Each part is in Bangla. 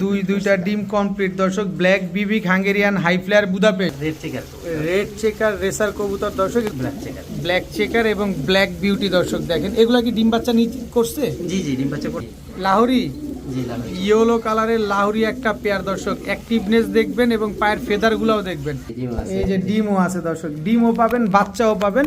দুই দুইটা ডিম কমপ্লিট দর্শক black বিবিক Hungarian high flyer Budapest red checker red checker racer কবুতর দর্শক ব্ল্যাক চেকার ব্ল্যাক চেকার এবং ব্ল্যাক বিউটি দর্শক দেখেন। এগুলা কি ডিম বাচ্চা করছে? জি জি ডিম বাচ্চা লাহোরি? ইয়েলো কালারের লাহোরি একটা পেয়ার দর্শক। অ্যাক্টিভনেস দেখবেন এবং পায়ের ফেদার গুলাও দেখবেন। এই যে ডিমও আছে দর্শক। ডিমও পাবেন, বাচ্চাও পাবেন।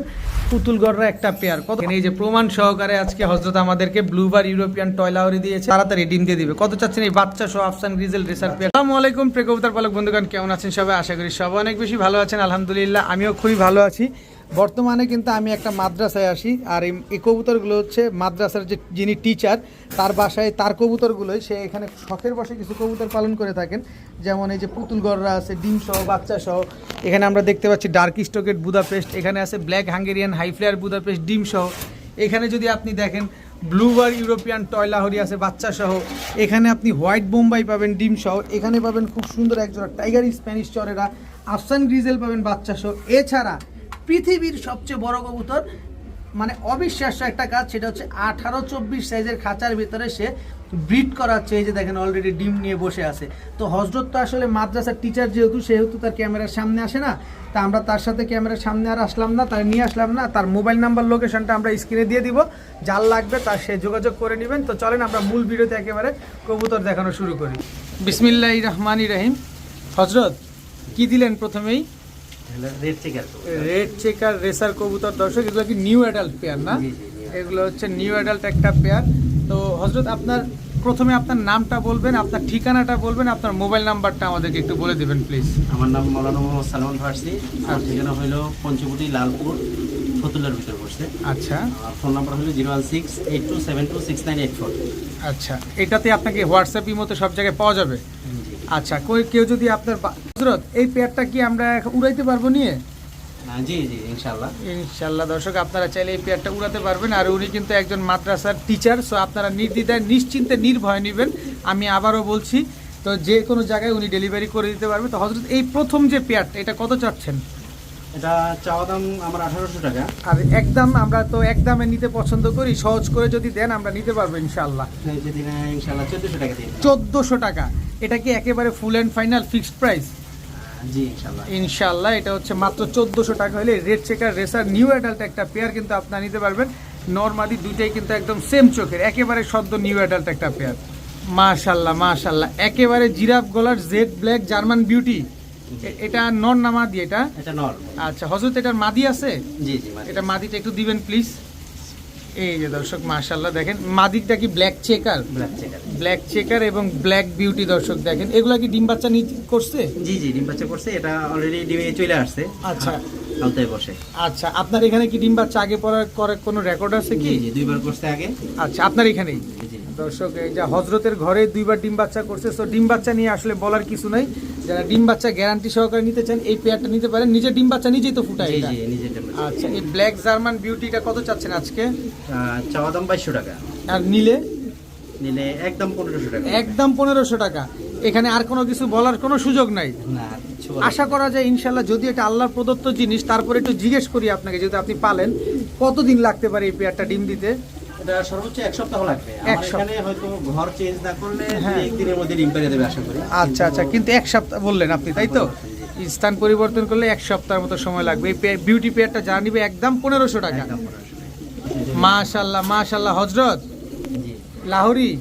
পুতুলগড়রা একটা পেয়ার কত এই যে প্রমাণ সহকারে আজকে হজরত আমাদেরকে ব্লুবার ইউরোপিয়ান টয়লাওরি দিয়েছে। তাড়াতাড়ি ডিম দিয়ে দিবে। কত চাচ্ছেন এই বাচ্চা সহ আফসান গ্রিজেল রেসার পেয়ার আলাইকুম প্রেকবতার পালক বন্ধুগণ, কেমন আছেন সবাই? আশা করি সবাই অনেক বেশি ভালো আছেন। আলহামদুলিল্লাহ, আমিও খুবই ভালো আছি। বর্তমানে কিন্তু আমি একটা মাদ্রাসায় আসি, আর এই কবুতরগুলো হচ্ছে মাদ্রাসার যে যিনি টিচার তার বাসায় তার কবুতরগুলোই সে এখানে শখের বসে কিছু কবুতর পালন করে থাকেন। যেমন এই যে পুতুলগড়রা আছে ডিম সহ বাচ্চা সহ এখানে আমরা দেখতে পাচ্ছি ডার্ক স্টকেট বুদাপেস্ট এখানে আছে black Hungarian high flyer Budapest ডিম সহ এখানে যদি আপনি দেখেন ব্লুবার ইউরোপিয়ান টয়লাহরি আছে বাচ্চা সহ এখানে আপনি হোয়াইট বোম্বাই পাবেন ডিম সহ এখানে পাবেন খুব সুন্দর একজোড়া টাইগার স্প্যানিশ চরেরা। আফসান গ্রিজেল পাবেন বাচ্চা সহ এছাড়া পৃথিবীর সবচেয়ে বড় কবুতর মানে অবিশ্বাস্য একটা কাজ, সেটা হচ্ছে আঠারো চব্বিশ সাইজের খাঁচার ভিতরে সে ব্রিড করাচ্ছে। এই যে দেখেন অলরেডি ডিম নিয়ে বসে আছে। তো হজরত তো আসলে মাদ্রাসার টিচার যেহেতু, সেহেতু তার ক্যামেরার সামনে আসে না। তা আমরা তার সাথে ক্যামেরার সামনে আর আসলাম না, তার নিয়ে আসলাম না। তার মোবাইল নাম্বার লোকেশনটা আমরা স্ক্রিনে দিয়ে দিব। যার লাগবে তার সে যোগাযোগ করে নেবেন। তো চলেন আমরা মূল ভিডিওতে একেবারে কবুতর দেখানো শুরু করি। বিসমিল্লাহ রহমান রহিম। হজরত, কি দিলেন প্রথমেই? Red checker red checker racer কবুতর দর্শক এগুলো কি নিউ অ্যাডাল্ট পেয়ার না? এগুলো হচ্ছে নিউ অ্যাডাল্ট একটা পেয়ার তো হজরত আপনার প্রথমে আপনার নামটা বলবেন আপনার ঠিকানাটা বলবেন আপনার মোবাইল নাম্বারটা আমাদেরকে একটু বলে দেবেন প্লিজ আমার নাম মৌলানা মোহাম্মদ সালমান ফার্সি। আর ঠিকানা হলো পঞ্চবটি লালপুর ফতুল্লার ভিতরে বসছে আচ্ছা। আর ফোন নাম্বার হলো zero one six eight two seven two six nine eight four. আচ্ছা। এটাতে আপনাকে হোয়াটসঅ্যাপ মতো সব জায়গায় পাওয়া যাবে? আচ্ছা কেউ যদি আপনার হজরত এই পেয়ারটা কি আমরা উড়াইতে পারব নিয়ে? জি জি ইনশাল্লাহ ইনশাল্লাহ দর্শক আপনারা চাইলে এই পেয়ারটা উড়াতে পারবেন আর উনি কিন্তু একজন মাদ্রাসার টিচার সো আপনারা নির্দ্বিধায় নিশ্চিন্তে নির্ভয় নেবেন। আমি আবারও বলছি তো যে কোনো জায়গায় উনি ডেলিভারি করে দিতে পারবে। তো হজরত এই প্রথম যে পেয়ারটা এটা কত চাচ্ছেন? এটা চাওয়া দাম আমার আঠারোশো টাকা। আর একদম আমরা তো একদমে নিতে পছন্দ করি সহজ করে যদি দেন আমরা নিতে পারব ইনশাল্লাহ ইনশাল্লাহ চোদ্দোশো টাকা চোদ্দোশো টাকা। এটা কি একেবারে full and final fixed price ইনশাল্লাহ এটা হচ্ছে মাত্র চোদ্দোশো টাকা হলে red checker racer new adult একটা পেয়ার কিন্তু আপনারা নিতে পারবেন। নর্মালি দুইটাই কিন্তু একদম সেম চোখের একেবারে সদ্য নিউ অ্যাডাল্ট একটা পেয়ার মাশাল্লাহ মাশাল্লাহ একেবারে জিরাফ গলার জেড ব্ল্যাক জার্মান বিউটি এটা নর না মাদি এটা আচ্ছা হজরত এটার মাদি আছে? জি জি এটা মাদিটা একটু দিবেন প্লিজ এই যে দর্শক মাশাল্লাহ দেখেন মাদিটা কি black checker black checker black checker এবং ব্ল্যাক বিউটি দর্শক দেখেন। এগুলা কি ডিম বাচ্চা নি- করছে? জি জি ডিম বাচ্চা করছে। এটা অলরেডি ডিমে চলে আসছে। আচ্ছা। আলতায় বসে। আচ্ছা আপনার এখানে কি ডিম বাচ্চা আগে পড়ার করার কোনো রেকর্ড আছে কি? জি দুইবার করছে আগে। আচ্ছা আপনার এখানেই। দর্শক এই যে হজরতের ঘরে দুইবার ডিম বাচ্চা করছে তো ডিম বাচ্চা নিয়ে আসলে বলার কিছু নাই। যারা ডিম বাচ্চা গ্যারান্টি সহকারে নিতে চান এই পেয়ারটা নিতে পারেন। নিজের ডিম বাচ্চা নিজেই তো ফুটায় এটা। ডিম আচ্ছা এই ব্ল্যাক জার্মান বিউটিটা কত চাচ্ছেন আজকে? চাওয়া দাম বাইশশো টাকা। আর নিলে? নিলে একদম পনেরোশো টাকা। একদম পনেরোশো টাকা। এখানে আর কোনো কিছু বলার কোনো সুযোগ নাই। আশা করা যায় ইনশাল্লাহ যদি এটা আল্লাহর প্রদত্ত জিনিস তারপরে একটু জিজ্ঞেস করি আপনাকে যদি আপনি পালেন কতদিন লাগতে পারে এই পেয়ারটা ডিম দিতে। এটা সর্বোচ্চ এক সপ্তাহ লাগবে। এক সপ্তাহ। হয়তো ঘর চেঞ্জ না করলে হ্যাঁ। একদিনের মধ্যে ডিম পেরে দেবে আশা করি। আচ্ছা আচ্ছা কিন্তু এক সপ্তাহ বললেন আপনি তাই তো? স্থান পরিবর্তন করলে এক সপ্তাহের মতো সময় লাগবে। এই বিউটি পেয়ারটা যা নিবে একদম পনেরোশো টাকা। একদম 1500 টাকা। মাশাল্লাহ মাশাল্লাহ হজরত? লাহোরি?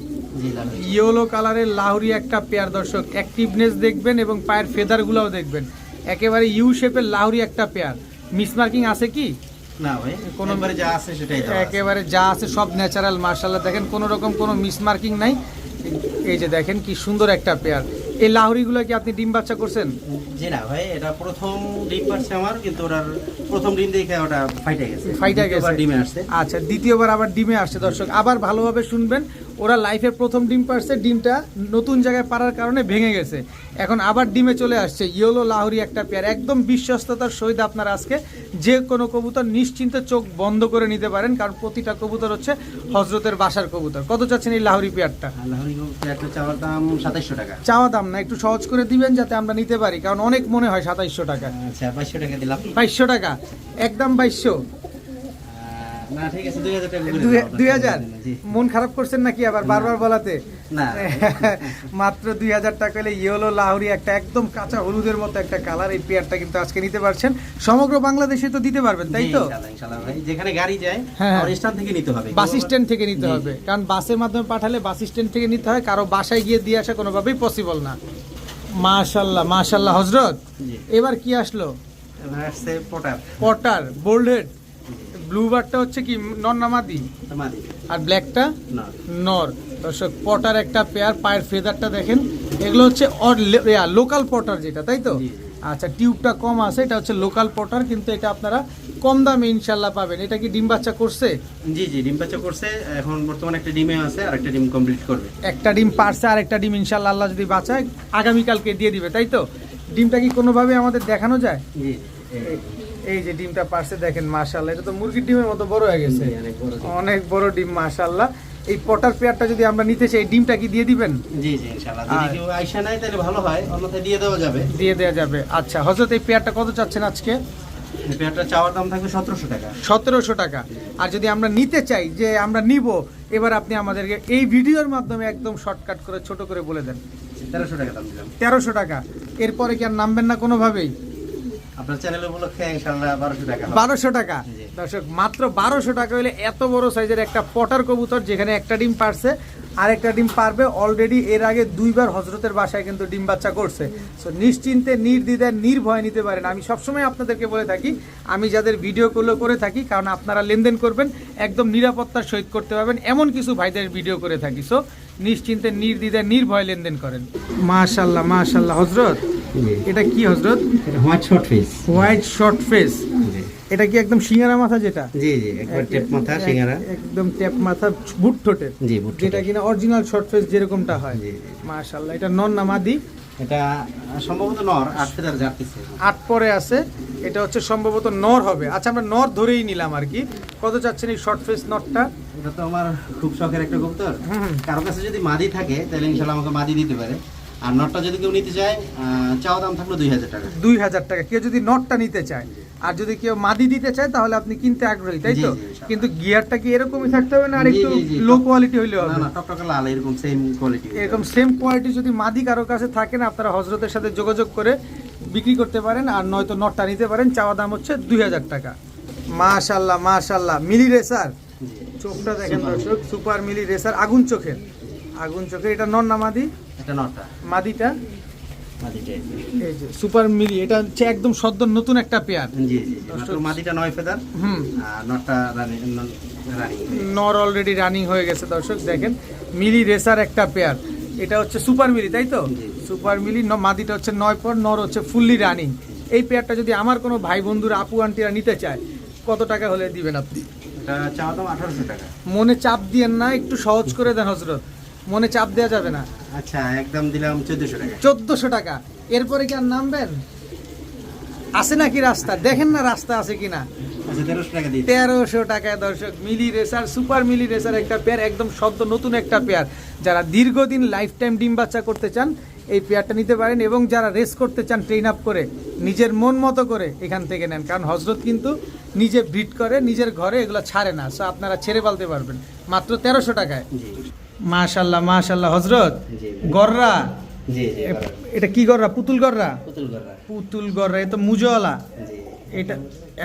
ইয়েলো কালারের লাহোরি একটা পেয়ার দর্শক। অ্যাক্টিভনেস দেখবেন এবং পায়ের ফেদারগুলোও দেখবেন। একেবারে ইউ শেপের লাহোরি একটা পেয়ার মিসমার্কিং আছে কি? না ভাই কোনো- যা আছে সেটাই একেবারে যা আছে সব ন্যাচারাল মার্শাল্লাহ। দেখেন কোনো রকম কোনো মিসমার্কিং নাই। এই যে দেখেন কি সুন্দর একটা পেয়ার এই লাহোরিগুলো কি আপনি ডিম বাচ্চা করছেন? জি না ভাই এটা প্রথম ডিম পারছে আমার কিন্তু ওটার প্রথম ডিম দেখে ওটা ফাইটে গেছে। ফাইটা গেছে। ডিমে আসছে। আচ্ছা দ্বিতীয়বার আবার ডিমে আসছে দর্শক। আবার ভালোভাবে শুনবেন। ওরা লাইফে প্রথম ডিম পারছে ডিমটা নতুন জায়গায় পারার কারণে ভেঙে গেছে। এখন আবার ডিমে চলে আসছে ইয়েলো লাহরি একটা পেয়ার একদম বিশ্বস্ততার সহিত আপনারা আজকে যে কোনো কবুতর নিশ্চিন্তে চোখ বন্ধ করে নিতে পারেন কারণ প্রতিটা কবুতর হচ্ছে হজরতের বাসার কবুতর। কত চাচ্ছেন এই লাহোরি পেয়ারটা চাওয়ার দাম সাতাইশশো টাকা। চাওয়া দাম না একটু সহজ করে দিবেন যাতে আমরা নিতে পারি কারণ অনেক মনে হয় সাতাইশশো টাকা। আচ্ছা বাইশশো টাকা দিলাম। বাইশশো টাকা একদম বাইশশো। দুই হাজার। মন খারাপ করছেন নাকি আবার বারবার বলাতে? না। মাত্র দুই হাজার টাকা হলে ইয়েলো লাহরি একটা একদম কাঁচা হলুদের মতো একটা কালার এই পেয়ারটা কিন্তু আজকে নিতে পারছেন। সমগ্র বাংলাদেশে তো দিতে পারবেন তাই তো? যেখানে গাড়ি যায় হ্যাঁ। স্ট্যান্ড থেকে নিতে হবে। বাস স্ট্যান্ড থেকে নিতে হবে কারণ বাসের মাধ্যমে পাঠালে বাস স্ট্যান্ড থেকে নিতে হয় কারও বাসায় গিয়ে দিয়ে আসা কোনোভাবেই পসিবল না। মাশাল্লাহ মাশাল্লাহ হজরত এবার কি আসলো? পটার পটার বোল্ডেড ব্লু বারটা হচ্ছে কি নামাদি তোমাদের আর ব্ল্যাকটা না নর দর্শক পটার একটা পেয়ার পায়ের ফেদারটা দেখেন। এগুলো হচ্ছে লোকাল পটার যেটা তাই তো? আচ্ছা টিউবটা কম আছে এটা হচ্ছে লোকাল পটার কিন্তু এটা আপনারা কম দামে ইনশাল্লাহ পাবেন। এটা কি ডিম বাচ্চা করছে? জি জি ডিম বাচ্চা করছে। এখন বর্তমানে একটা ডিমে আছে আর একটা ডিম কমপ্লিট করবে। একটা ডিম পারছে আর একটা ডিম ইনশাল্লাহ আল্লাহ যদি বাঁচায় আগামীকালকে দিয়ে দিবে তাই তো? ডিমটা কি কোনোভাবে আমাদের দেখানো যায়? জি। এই- যে ডিমটা পারছে দেখেন মাশাল্লাহ এটা তো মুরগির ডিমের মতো বড় হয়ে গেছে। অনেক বড় ডিম। মাশাল্লাহ এই পটার পেয়ারটা যদি আমরা নিতে চাই এই ডিমটা কি দিয়ে দিবেন? জি জি ইনশাআল্লাহ। যদি আর- কেউ আইসা নাই তাহলে ভালো হয় অন্যথায় দিয়ে দেওয়া যাবে। দিয়ে দেওয়া যাবে। আচ্ছা হজরত এই পেয়ারটা কত চাচ্ছেন আজকে? পেয়ারটা চাওয়ার দাম থাকবে সতেরোশো টাকা। সতেরোশো টাকা। আর যদি আমরা নিতে চাই যে আমরা নিব এবার আপনি আমাদেরকে এই ভিডিওর মাধ্যমে একদম শর্টকাট করে ছোট করে বলে দেন। তেরোশো টাকা দাম দিলাম। তেরোশো টাকা। এরপরে কি আর নামবেন না কোনোভাবেই? আপনার চ্যানেল উপলক্ষে ইনশাআল্লাহ বারোশো টাকা দর্শক মাত্র টাকা হলে এত বড় সাইজের একটা পটার কবুতর যেখানে একটা ডিম পারছে আর একটা ডিম পারবে অলরেডি এর আগে দুইবার হজরতের বাসায় কিন্তু ডিম বাচ্চা করছে। সো নিশ্চিন্তে নির্দ্বিধায় নির্ভয় নিতে পারেন। আমি সবসময় আপনাদেরকে বলে থাকি আমি যাদের ভিডিওগুলো করে থাকি কারণ আপনারা লেনদেন করবেন একদম নিরাপত্তার সহিত করতে পারবেন এমন কিছু ভাইদের ভিডিও করে থাকি। সো নিশ্চিন্তে নির্দ্বিধায় নির্ভয় লেনদেন করেন। মাশাল্লাহ মাশাল্লাহ। হজরত এটা কি হজরত? এটা white short face. White short face. এটা কি একদম সিঙ্গারা মাথা যেটা? জি জি একবার টেপ মাথা সিঙ্গারা। এক- একদম ট্যাপ মাথা বুট ঠোঁটের জি বুট যেটা কিনা অরিজিনাল শর্ট ফেস যেরকমটা হয়। জি। মাশাআল্লাহ এটা নন নামাদি এটা সম্ভবত নর আট ফেদার আট পরে আছে। এটা হচ্ছে সম্ভবত নর হবে। আচ্ছা আমরা নর ধরেই নিলাম আর কি। কত চাচ্ছেন এই শর্ট ফেস নটটা এটা তো আমার খুব শখের একটা কবুতর। কারও কাছে যদি মাদি থাকে তাহলে ইনশাল্লাহ আমাকে মাদি দিতে পারে। আর নটটা যদি কেউ নিতে চায় চাওয়া দাম থাকল দুই হাজার টাকা। দুই হাজার টাকা। কেউ যদি নটটা নিতে চায় আর যদি কেউ মাদি দিতে চায় তাহলে আপনি কিনতে আগ্রহী তাই তো? কিন্তু গিয়ারটা কি এরকমই থাকতে হবে না আর একটু। লো কোয়ালিটি হইলে না হবে? না টকটকা লাল এরকম সেম কোয়ালিটি এরকম সেম কোয়ালিটি যদি মাদি কারও কাছে থাকে না আপনারা হজরতের সাথে যোগাযোগ করে বিক্রি করতে পারেন আর নয়তো নটটা নিতে পারেন। চাওয়া দাম হচ্ছে দুই হাজার টাকা। মাশাল্লাহ মাশাল্লাহ মিলি রেসার চোখটা দেখেন দর্শক সুপার মিলি রেসার আগুন চোখের। আগুন চোখের এটা নন না মাদি? এটা নটা মাদিটা? মাদিটা। এই যে সুপার মিলি এটা হচ্ছে একদম সদ্য নতুন একটা পেয়ার। জি জি মাদিটা নয় ফেদার। হুম। নটটা রানি নর অলরেডি রানিং হয়ে গেছে দর্শক দেখেন মিলি রেসার একটা পেয়ার। এটা হচ্ছে সুপার মিলি তাই তো? সুপার মিলি মাদিটা হচ্ছে নয় পর নর হচ্ছে ফুললি রানিং এই পেয়ারটা যদি আমার কোনো ভাই বন্ধুরা আপু আন্টিরা নিতে চায় কত টাকা হলে দিবেন আপনি? চাওয়া দাম আঠারোশো টাকা। মনে চাপ দিয়েন না একটু সহজ করে দেন হজরত। মনে চাপ দেওয়া যাবে না। আচ্ছা একদম দিলাম চোদ্দশো টাকা। চোদ্দশো টাকা। এরপরে কি আর নামবেন? আছে নাকি রাস্তা? দেখেন না রাস্তা আছে কিনা। আচ্ছা তেরোশো টাকা দিয়ে তেরোশো টাকায় দর্শক mealy racer super mealy racer একটা পেয়ার একদম সদ্য নতুন একটা পেয়ার। যারা দীর্ঘদিন লাইফ টাইম ডিম বাচ্চা করতে চান এই পেয়ারটা নিতে পারেন এবং যারা রেস করতে চান ট্রেন আপ করে নিজের মন মতো করে এখান থেকে নেন। কারণ হজরত কিন্তু নিজে ব্রিড করে নিজের ঘরে এগুলো ছাড়ে না। সো আপনারা ছেড়ে পালতে পারবেন। মাত্র তেরোশো টাকায়। মাশাল্লাহ মাশাল্লাহ হজরত। গররা। এটা কি গররা? পুতুল গররা? পুতুল গররা। এ তো মুজওয়ালা। এটা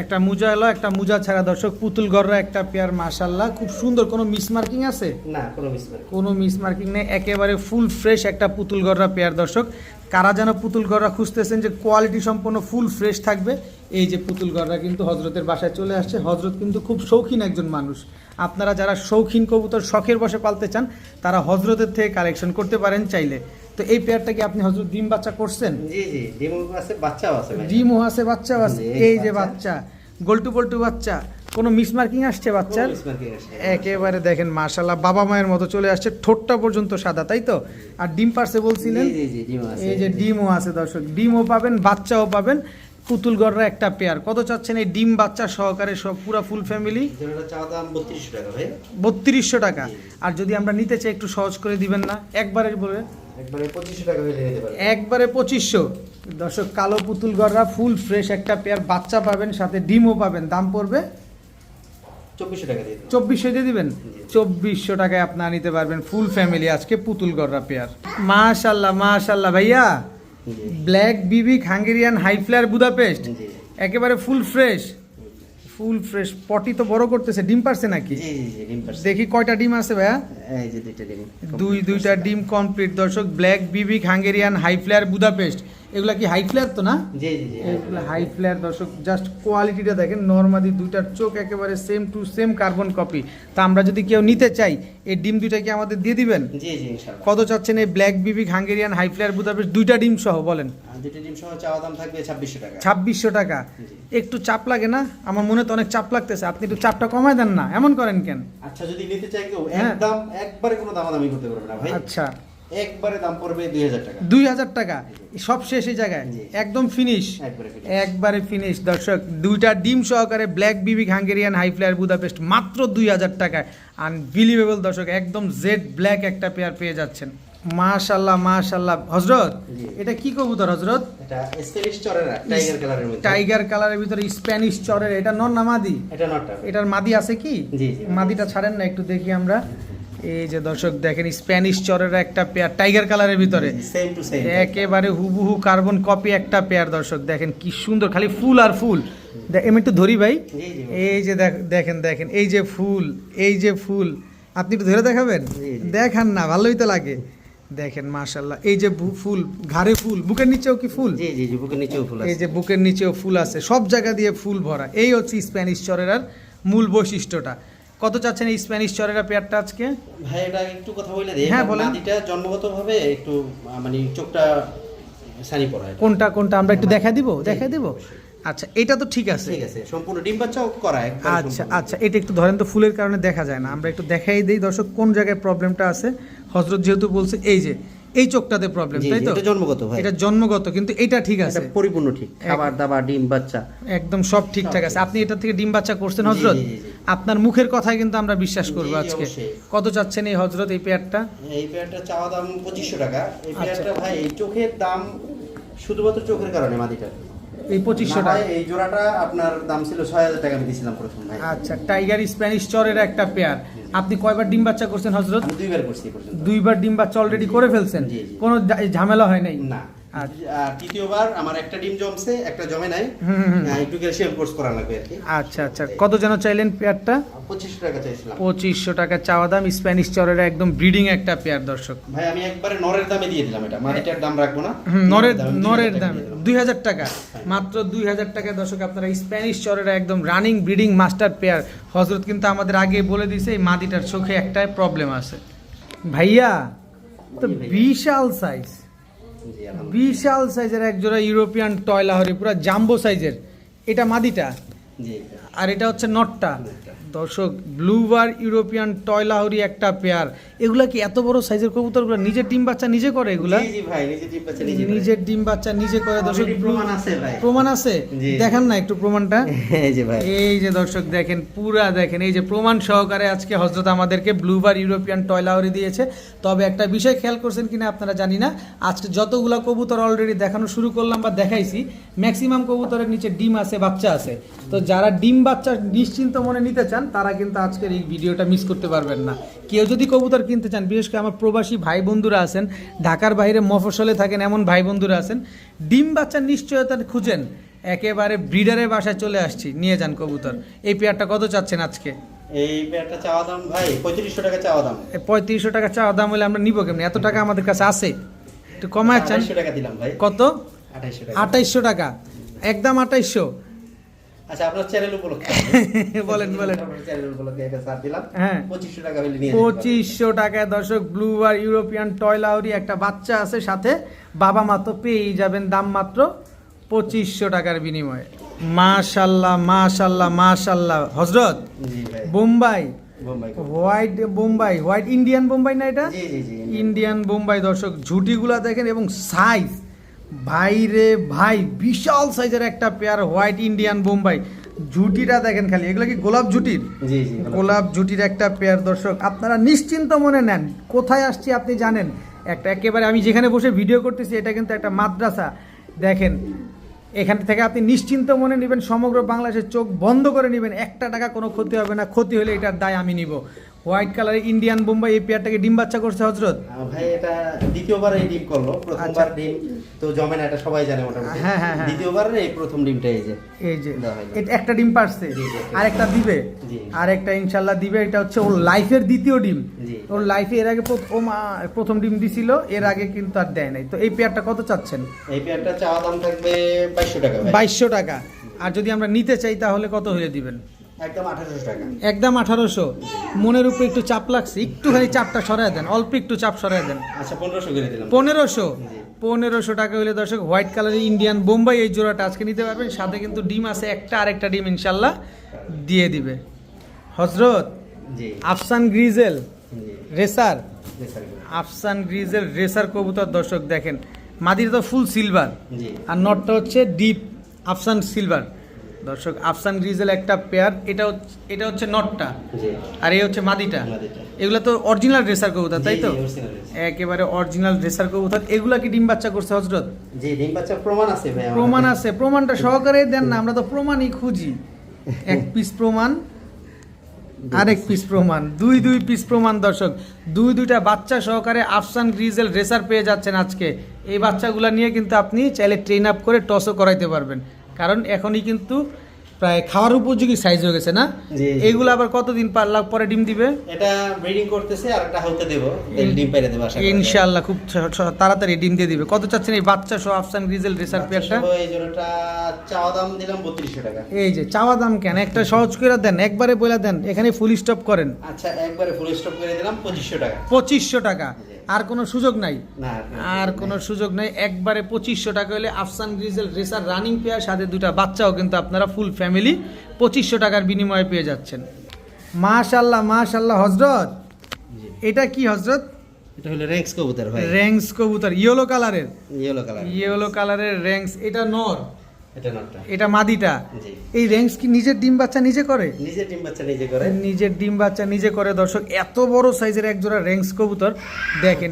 একটা মুজা এলো একটা মুজা ছাড়া দর্শক। পুতুল গররা একটা পেয়ার মাশাল্লাহ। খুব সুন্দর। কোনো মিস মার্কিং আছে? না কোনো মিসমার্ক কোনো মার্কিং নেই। একেবারে ফুল ফ্রেশ একটা পুতুল গররা পেয়ার দর্শক। কারা যেন পুতুল গররা খুঁজতেছেন যে কোয়ালিটি সম্পন্ন ফুল ফ্রেশ থাকবে এই যে পুতুল গররা কিন্তু হজরতের বাসায় চলে আসছে। হজরত কিন্তু খুব শৌখিন একজন মানুষ। আপনারা যারা শৌখিন কবুতর শখের বসে পালতে চান তারা হজরতের থেকে কালেকশন করতে পারেন চাইলে। তো এই পেয়ারটা কি আপনি হজরত ডিম বাচ্চা করছেন? জি জি ডিম আছে বাচ্চাও আছে ডিমও আছে বাচ্চাও আছে। এই যে বাচ্চা। গোল্টু পোল্টু বাচ্চা কোনো মিস মার্কিং আসছে বাচ্চার। একেবারে দেখেন মাশাল্লাহ বাবা মায়ের মতো চলে আসছে। ঠোঁটটা পর্যন্ত সাদা তাই তো? আর ডিম পারছে বলছিলেন? এই যে ডিমও আছে দর্শক ডিমও পাবেন বাচ্চাও পাবেন। পুতুল গড়রা একটা পেয়ার কত চাচ্ছেন এই ডিম বাচ্চা সহকারে সব পুরো ফুল ফ্যামিলি বত্রিশশো টাকা আর যদি আমরা নিতে চাই একটু সহজ করে দিবেন না? একবারে বলে। একবারে পঁচিশশো দর্শক কালো পুতুল গড়রা ফুল ফ্রেশ একটা পেয়ার বাচ্চা পাবেন সাথে ডিমও পাবেন। দাম পড়বে? চব্বিশশো দিয়ে দিবেন? চব্বিশশো টাকায় আপনারা নিতে পারবেন ফুল ফ্যামিলি আজকে পুতুল গররা পেয়ার মাশাল্লাহ মাশাল্লাহ ভাইয়া। ব্ল্যাক বিবিক হাঙ্গেরিয়ান হাই ফ্লেয়ার বুদাপেস্ট একেবারে ফুল ফ্রেশ ফুল ফ্রেশ পটি তো বড় করতেছে ডিম পারছে নাকি। দেখি কয়টা ডিম আছে ভাইয়া? দুই দুইটা ডিম কমপ্লিট। দর্শক ব্ল্যাক বিবিক হাঙ্গেরিয়ান হাই ফ্লেয়ার বুদাপেস্ট এগুলা কি হাই ফ্লেয়ার তো না? জি জি জি এগুলো হাই ফ্লেয়ার দর্শক জাস্ট কোয়ালিটিটা দেখেন নর্মালি দুইটার চোখ একেবারে same to same carbon copy তা আমরা যদি কেউ নিতে চাই এই ডিম দুইটা কি আমাদের দিয়ে দিবেন? জি জি ইনশাআল্লাহ। কত চাচ্ছেন এই ব্ল্যাক বিবিক হাঙ্গেরিয়ান হাই ফ্লেয়ার বুদাপেস্ট দুইটা ডিম সহ বলেন। দুইটা ডিম সহ চাওয়া দাম থাকবে ছাব্বিশশো টাকা। একটু চাপ লাগে না? আমার মনে তো অনেক চাপ লাগতেছে। আপনি একটু চাপটা কমায় দেন না। এমন করেন কেন? আচ্ছা যদি নিতে চাই কেউ হ্যাঁ। একদম একবারে কোনো দামাদামি করতে পারবে না ভাই। আচ্ছা। একবারে দাম পড়বে দুই হাজার টাকা। দুই হাজার টাকা। সব শেষ এই জায়গায়। একদম ফিনিশ একবারে ফিনিশ দর্শক দুইটা ডিম সহকারে ব্ল্যাক বিবিক হাঙ্গেরিয়ান হাই ফ্লেয়ার বুদাপেস্ট মাত্র দুই হাজার টাকায়। আনবিলিভেবল দর্শক একদম জেড ব্ল্যাক একটা পেয়ার পেয়ে যাচ্ছেন। মাশাল্লাহ মাশাল্লাহ হজরত এটা কি কবুতর হজরত? টাইগার কালারের টাইগার কালারের ভিতরে স্প্যানিশ চরের। এটা না মাদি? এটার মাদি আছে কি। মাদিটা ছাড়েন না একটু দেখি আমরা। এই যে দর্শক দেখেন স্প্যানিশ চরের একটা পেয়ার টাইগার কালারের ভিতরে। একেবারে হুবহু কার্বন কপি একটা পেয়ার দর্শক দেখেন কি সুন্দর খালি ফুল আর ফুল। আমি একটু ধরি ভাই। এই যে দেখ- দেখেন দেখেন এই যে ফুল এই যে ফুল। আপনি একটু ধরে দেখাবেন। দেখান না ভালোই তো লাগে। দেখেন মাশাল্লাহ এই যে ফুল ঘাড়ে ফুল বুকের নিচেও কি ফুল? জি জি জি বুকের নিচেও ফুল এই যে বুকের নিচেও ফুল আছে সব জায়গা দিয়ে ফুল ভরা। এই হচ্ছে স্প্যানিশ চরের আর মূল বৈশিষ্ট্যটা। কত চাচ্ছেন এই স্প্যানিশ চরের পেয়ারটা আজকে? ভাই এটা একটু কথা বলে দিই। হ্যাঁ, বলেন। মাদিটা জন্মগতভাবে একটু মানে চোখটা সানি পড়া কোনটা কোনটা? আমরা একটু দেখা দিব? জি, দেখা দিব? আচ্ছা এটা তো ঠিক আছে। ঠিক আছে সম্পূর্ণ ডিম বাচ্চাও করা আচ্ছা আচ্ছা এটা একটু ধরেন তো ফুলের কারণে দেখা যায় না। আমরা একটু দেখাই দিই দর্শক কোন জায়গায় প্রবলেমটা আছে? হজরত যেহেতু বলছে এই যে এই চোখটাতে প্রবলেম তাই তো? এটা জন্মগত ভাই। এটা জন্মগত কিন্তু এটা ঠিক আছে। পরিপূর্ণ ঠিক খাবার দাবার ডিম বাচ্চা। একদম সব ঠিকঠাক আছে। আপনি এটা থেকে ডিম বাচ্চা করছেন হজরত। আপনার মুখের কথাই কিন্তু আমরা বিশ্বাস করব আজকে। কত চাচ্ছেন এই হজরত এই পেয়ারটা? এই পেয়ারটা চাওয়া দাম পঁচিশশো টাকা। এই আচ্ছা। পেয়ারটা ভাই এই চোখের দাম শুধুমাত্র চোখের কারণে মাদিটা এই পঁচিশশো টাকা। এই জোড়াটা আপনার দাম ছিল ছয় হাজার টাকা আমি দিয়েছিলাম প্রথম ভাই। আচ্ছা টাইগার স্প্যানিশ চরের একটা পেয়ার আপনি কয়বার ডিম বাচ্চা করছেন হজরত? দুইবার করছি দুইবার ডিম বাচ্চা অলরেডি করে ফেলছেন। কোনো ঝামেলা হয় নাই? না। তৃতীয়বার আমার একটা ডিম জমছে একটা জমে নাই। হুম, হুম, হুম। আহ, একটু ক্যালসিয়াম কোর্স করা লাগবে আর কি। আচ্ছা আচ্ছা। কত যেন চাইলেন পেয়ারটা? পঁচিশশো টাকা চাইছিলাম। পঁচিশশো টাকা চাওয়া দাম। স্প্যানিশ চরের একদম ব্রিডিং একটা পেয়ার দর্শক। ভাই আমি একবারে নরের দামে দিয়ে দিলাম এটা। মাটিটার দাম রাখব না। নরের নরের দাম। দুই হাজার টাকা। মাত্র দুই হাজার টাকা দর্শক আপনারা স্প্যানিশ চরের একদম রানিং ব্রিডিং মাস্টার পেয়ার। হজরত কিন্তু আমাদের আগে বলে দিয়েছে এই মাদিটার চোখে একটাই প্রবলেম আছে। ভাইয়া তো বিশাল সাইজ। বিশাল সাইজের এক জোড়া ইউরোপিয়ান টয়লা হরি পুরো জাম্বো সাইজের। এটা মাদিটা? আর এটা হচ্ছে নটটা। দর্শক ব্লুবার ইউরোপিয়ান টয়লাহরি একটা পেয়ার এগুলা কি এত বড় সাইজের কবুতরগুলো নিজের ডিম বাচ্চা নিজে করে এগুলা? জি, জি ভাই নিজে ডিম বাচ্চা নিজে করে। নিজের ডিম বাচ্চা নিজে করে। দর্শক প্রমাণ আছে ভাই। প্রমাণ আছে। দেখান না একটু প্রমাণটা। এই যে ভাই। এই যে দর্শক দেখেন পুরা দেখেন। এই যে প্রমাণ সহকারে আজকে হজরত আমাদেরকে ব্লুবার ইউরোপিয়ান টয়লাহরি দিয়েছে। তবে একটা বিষয় খেয়াল করছেন কিনা আপনারা জানি না। আজকে যতগুলা কবুতর অলরেডি দেখানো শুরু করলাম বা দেখাইছি ম্যাক্সিমাম কবুতরের নিচে ডিম আছে বাচ্চা আছে। তো যারা ডিম বাচ্চা নিশ্চিন্ত মনে নিতে চান তারা কিন্তু আজকের এই ভিডিওটা মিস করতে পারবেন না। কেউ যদি কবুতর কিনতে চান বিশেষ করে আমার প্রবাসী ভাই বন্ধুরা আছেন ঢাকার বাইরে মফসলে থাকেন এমন ভাই বন্ধুরা আছেন ডিম বাচ্চার নিশ্চয়তা খুঁজেন একেবারে ব্রিডারের বাসায় চলে আসছি নিয়ে যান কবুতর। এই পেয়ারটা কত চাচ্ছেন আজকে? এই পেয়ারটা চাওয়া দাম ভাই পঁয়ত্রিশশো টাকা চাওয়া দাম। পঁয়ত্রিশশো টাকা চাওয়া দাম হলে আমরা নিব কেমনি? এত টাকা আমাদের কাছে আছে। একটু কমায় চান। টাকা দিলাম ভাই। কত? আঠাইশশো টাকা। একদম আঠাইশশো। আচ্ছা আপনার চ্যানেল উপলক্ষে বলেন বলেন। চ্যানেল উপলক্ষে একটা ছাড় দিলাম। হ্যাঁ। পঁচিশশো টাকা হলে নিয়ে টাকায় দর্শক ব্লু আর ইউরোপিয়ান টয় লাউরি একটা বাচ্চা আছে সাথে। বাবা মা তো পেয়েই যাবেন দাম মাত্র পঁচিশশো টাকার বিনিময়ে। মাশাল্লাহ মাশাল্লাহ মাশাল্লাহ। হজরত জি ভাই। Bombay. White Bombay white Indian Bombay না এটা? ইন্ডিয়ান। বোম্বাই দর্শক ঝুটিগুলা দেখেন এবং সাইজ ভাই রে ভাই বিশাল সাইজের একটা পেয়ার হোয়াইট ইন্ডিয়ান বোম্বাই ঝুটিটা দেখেন খালি এগুলো কি গোলাপ ঝুটির জি জি গোলাপ জুটির একটা পেয়ার দর্শক আপনারা নিশ্চিন্ত মনে নেন কোথায় আসছি আপনি জানেন? একটা একেবারে আমি যেখানে বসে ভিডিও করতেছি এটা কিন্তু একটা মাদ্রাসা। দেখেন এখান থেকে আপনি নিশ্চিন্ত মনে নেবেন সমগ্র বাংলাদেশের চোখ বন্ধ করে নেবেন একটা টাকা কোনো ক্ষতি হবে না ক্ষতি হলে এটার দায় আমি নিব। হোয়াইট কালারের ইন্ডিয়ান বোম্বাই এই পেয়ারটাকে ডিম বাচ্চা করছে হজরত? ভাই এটা দ্বিতীয়বার এই ডিম করল প্রথমবার ডিম। তো জমে না এটা সবাই জানে মোটামুটি। আচ্ছা। হ্যাঁ, হ্যাঁ, হ্যাঁ। দ্বিতীয়বার এই প্রথম ডিমটা এই যে এই যে এটা একটা ডিম পারছে জি, একটা। দিবে। জি। আরেকটা ইনশাআল্লাহ দিবে এটা হচ্ছে ওর লাইফের দ্বিতীয় ডিম। ওর লাইফে এর আগে প্রথম প্রথম ডিম দিছিল এর আগে কিন্তু আর দেয় নাই। তো এই পেয়ারটা কত চাচ্ছেন? এই পেয়ারটা চাওয়া দাম থাকবে বাইশশো টাকা ভাই। বাইশশো টাকা। আর যদি আমরা নিতে চাই তাহলে কত হলে দিবেন? একদম আঠারোশো টাকা। একদম আঠারোশো। মনের উপরে একটু চাপ লাগছে একটুখানি চাপটা সরাই দেন অল্প একটু চাপ সরাই দেন। আচ্ছা পনেরোশো করে দিলাম। পনেরোশো? টাকা হলে দর্শক হোয়াইট কালারের ইন্ডিয়ান বোম্বাই এই জোড়াটা আজকে নিতে পারবেন। সাথে কিন্তু ডিম আছে একটা আরেকটা ডিম ইনশাল্লাহ দিয়ে দিবে। হজরত আফসান গ্রিজেল রেসার। আফসান গ্রিজেল রেসার কবুতর দর্শক দেখেন মাদিটা তো ফুল সিলভার আর নটটা হচ্ছে ডিপ আফসান সিলভার দর্শক আফসান গ্রিজেল একটা পেয়ার এটা এটা হচ্ছে নটটা। আর এই হচ্ছে মাদিটা। এগুলো তো অরিজিনাল ড্রেসার কবুতর তাই তো। একেবারে অরিজিনাল ড্রেসার কবুতর। এগুলা কি ডিম বাচ্চা করছে হজরত? জি ডিম বাচ্চার প্রমাণ আছে ভাই প্রমাণ আছে প্রমাণটা সহকারে দেন না আমরা তো প্রমাণই খুঁজি। এক পিস প্রমাণ আরেক পিস প্রমাণ। দুই দুই পিস প্রমাণ দর্শক। দুই দুইটা বাচ্চা সহকারে আফসান গ্রিজেল রেসার পেয়ে যাচ্ছেন আজকে। এই বাচ্চাগুলো নিয়ে কিন্তু আপনি চাইলে ট্রেন আপ করে টসও করাইতে পারবেন। কারণ এখনই কিন্তু প্রায় খাওয়ার উপযোগী সাইজ হয়ে গেছে না? জি। আবার কতদিন পারলা? পরে ডিম দিবে? এটা ব্রিডিং করতেছে আর একটা হালতে দেবো। ডিম পাইরে দেবো আশা করি। ইনশাআল্লাহ খুব তাড়াতাড়ি ডিম দিয়ে দিবে। কত চাচ্ছেন এই বাচ্চা সহ আফসান গ্রিজেল রেসার পেয়ারটা? এই জোড়াটা চাওয়া দাম দিলাম বত্রিশশো টাকা। এই যে চাওয়া দাম কেন? একটা সহজ করে দেন একবারে বলে দেন এখানে ফুল স্টপ করেন। আচ্ছা একবারে ফুল স্টপ করে দিলাম পঁচিশশো টাকা। পঁচিশশো টাকা। আর কোনো সুযোগ নাই? না আর কোনো সুযোগ নাই। একবারে পঁচিশশো টাকা হলে আফসান গ্রিজেল রেসার রানিং পেয়ার সাথে দুটা বাচ্চাও কিন্তু আপনারা ফুল ফ্যামিলি পঁচিশশো টাকার বিনিময়ে পেয়ে যাচ্ছেন। মাশাল্লাহ মাশাল্লাহ হজরত। এটা কি হজরত? এটা হলো র্যাঙ্কস কবুতর ভাই। র্যাঙ্কস কবুতর ইয়েলো কালারের। ইয়েলো কালার ইয়েলো কালারের র্যাঙ্কস এটা নর। এটা নটটা। এটা মাদিটা? এই র্যাংস কি নিজের ডিম বাচ্চা নিজে করে? নিজের ডিম বাচ্চা নিজে করে। নিজের ডিম বাচ্চা নিজে করে দর্শক এত বড় সাইজের এক জোড়া র্যাংস কবুতর দেখেন।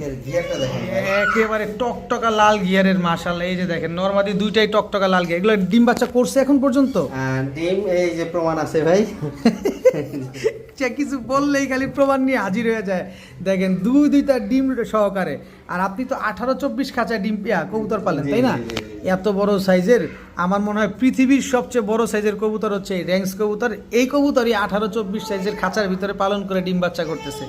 একেবারে টকটকা লাল গিয়ারের মাশাল এই যে দেখেন নর্মালি দুইটাই টকটকা লাল গিয়ার। এগুলো ডিম বাচ্চা করছে এখন পর্যন্ত? ডিম এই যে প্রমাণ আছে ভাই। যে কিছু বললেই খালি প্রমাণ নিয়ে হাজির হয়ে যায়। দেখেন দুই দুইটা ডিম সহকারে। আর আপনি তো আঠারো চব্বিশ খাঁচায় ডিম পেয়া কবুতর পালেন তাই না। এত বড় সাইজের আমার মনে হয় পৃথিবীর সবচেয়ে বড় সাইজের কবুতর হচ্ছে এই র্যাংস কবুতর। এই কবুতরই আঠারো চব্বিশ সাইজের খাঁচার ভিতরে পালন করে ডিম বাচ্চা করতেছে।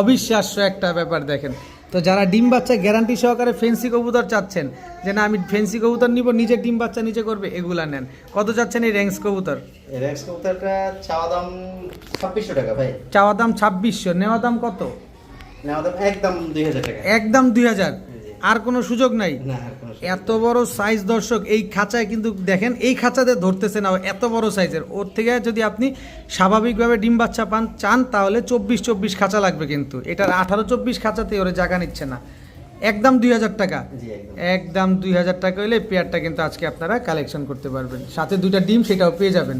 অবিশ্বাস্য একটা ব্যাপার দেখেন। তো যারা ডিম বাচ্চা গ্যারান্টি সহকারে ফেন্সি কবুতর চাচ্ছেন যে না আমি ফেন্সি কবুতর নিব নিজের ডিম বাচ্চা নিজে করবে এগুলা নেন। কত চাচ্ছেন এই র্যাংস কবুতর? র্যাংস র্যাঙ্কস কবুতরটা চাওয়া দাম ছাব্বিশশো টাকা ভাই। চাওয়া দাম ছাব্বিশশো নেওয়া দাম কত? নেওয়া দাম একদম দুই হাজার টাকা। একদম দুই হাজার। আর কোনো সুযোগ নাই। এত বড় সাইজ দর্শক এই খাঁচায় কিন্তু দেখেন এই খাঁচাতে ধরতেছে না এত বড় সাইজের ওর থেকে যদি আপনি স্বাভাবিকভাবে ডিম বাচ্চা পান চান তাহলে চব্বিশ চব্বিশ খাঁচা লাগবে কিন্তু। এটার আঠারো চব্বিশ খাঁচাতে ওরা জায়গা নিচ্ছে না। একদম দুই হাজার টাকা। একদম। দুই হাজার টাকা হলে পেয়ারটা কিন্তু আজকে আপনারা কালেকশন করতে পারবেন। সাথে দুইটা ডিম সেটাও পেয়ে যাবেন।